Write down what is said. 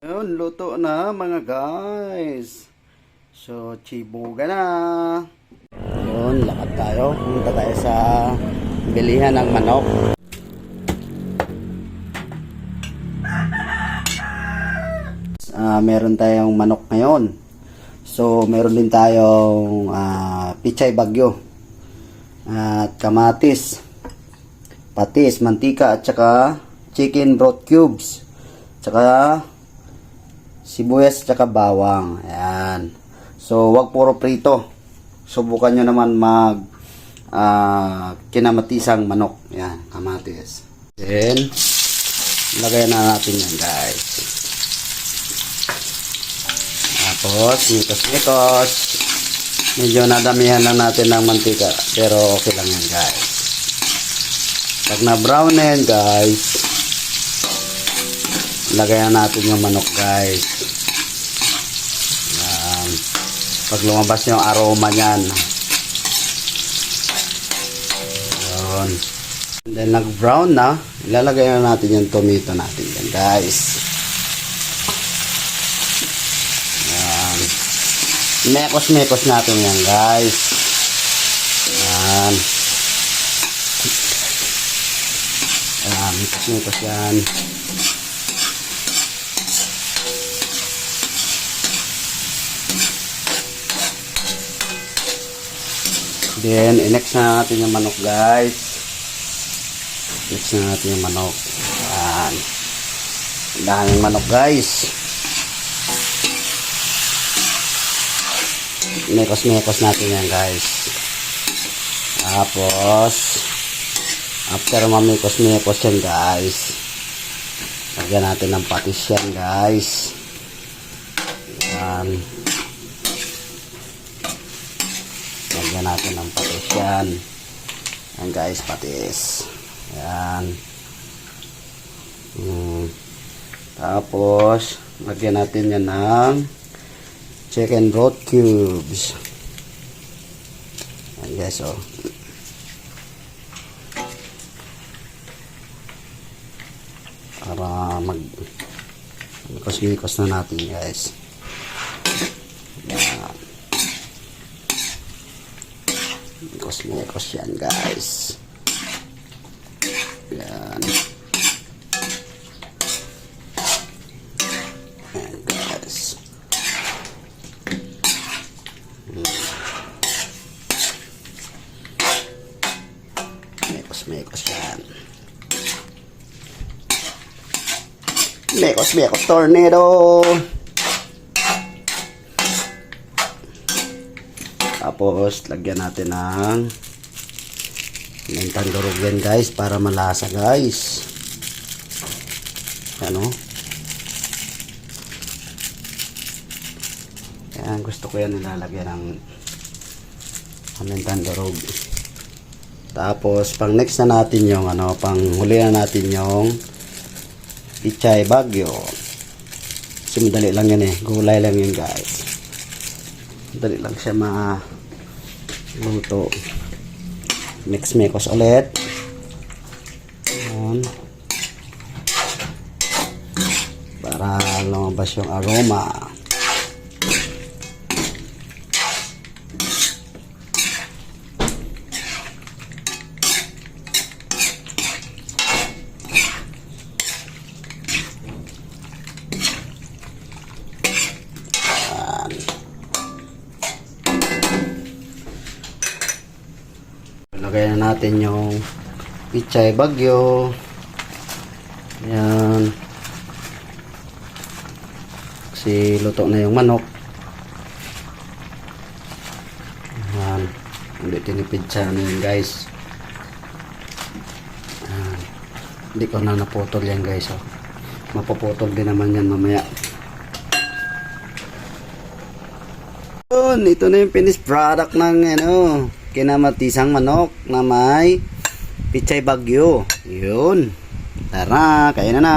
Yun, luto na mga guys. So, chibuga na. Yun, lakad tayo. Punta tayo sa bilihan ng manok. Ah, meron tayong manok ngayon. So, meron din tayong ah, pichay bagyo. At kamatis. Patis, mantika, at saka chicken broth cubes. Tsaka sibuyas at bawang. Ayan. So, wag puro prito. Subukan nyo naman mag ah, kinamatisang manok. Ayan, kamatis. Then, lagay na natin yan guys. Tapos, mitos-mitos. Medyo nadamihan lang natin ng mantika. Pero okay lang yan guys. Pag na-brown na yan guys, lagayan natin yung manok guys. Yan. Pag lumabas yung aroma niyan. Yun. And then nag-brown na, ilalagay na natin yung tomato natin yan guys. Yan. Mekos-mekos natin yan guys. Yan. Yan, mekos-mekos yan. Then, i-next na natin yung manok, guys. Next na natin yung manok. Yan. Daming manok, guys. Mekos-mekos natin yan, guys. Tapos, after mamikos-mekos yan, guys. Lagyan natin ng patis yan, guys. Yan. Lagyan natin ng patis yan. Yan guys, patis. Yan. Hmm. Tapos, lagyan natin yan ng chicken broth cubes. Yan guys, oh. Para mag mikos-mikos na natin guys. Yan. Mikos-mikos yan guys. Yan. Yan guys. Hmm. Mikos-mikos yan. Mikos-mikos tornado. Tapos, lagyan natin ng mentang durog guys para malasa guys. Ano? Yan, gusto ko yan nilalagyan ng mentang durog. Tapos, pang next na natin yung ano, pang huli na natin yung pichay bagyo. Kasi madali lang yan eh. Gulay lang yun guys. Dali lang siya ma luto. Mix mekos ulit. Ayan. Para lumabas yung aroma. Ayan. Lagay na natin yung pichay bagyo. Ayan. Kasi luto na yung manok. Ayan. Hindi tinipid siya na yun guys. Ayan. Hindi ko na naputol yan guys. Oh. Mapuputol din naman yan mamaya. Yun, ito na yung finished product ng ano, kinamatisang manok na may pichay bagyo. Yun. Tara, kain na na.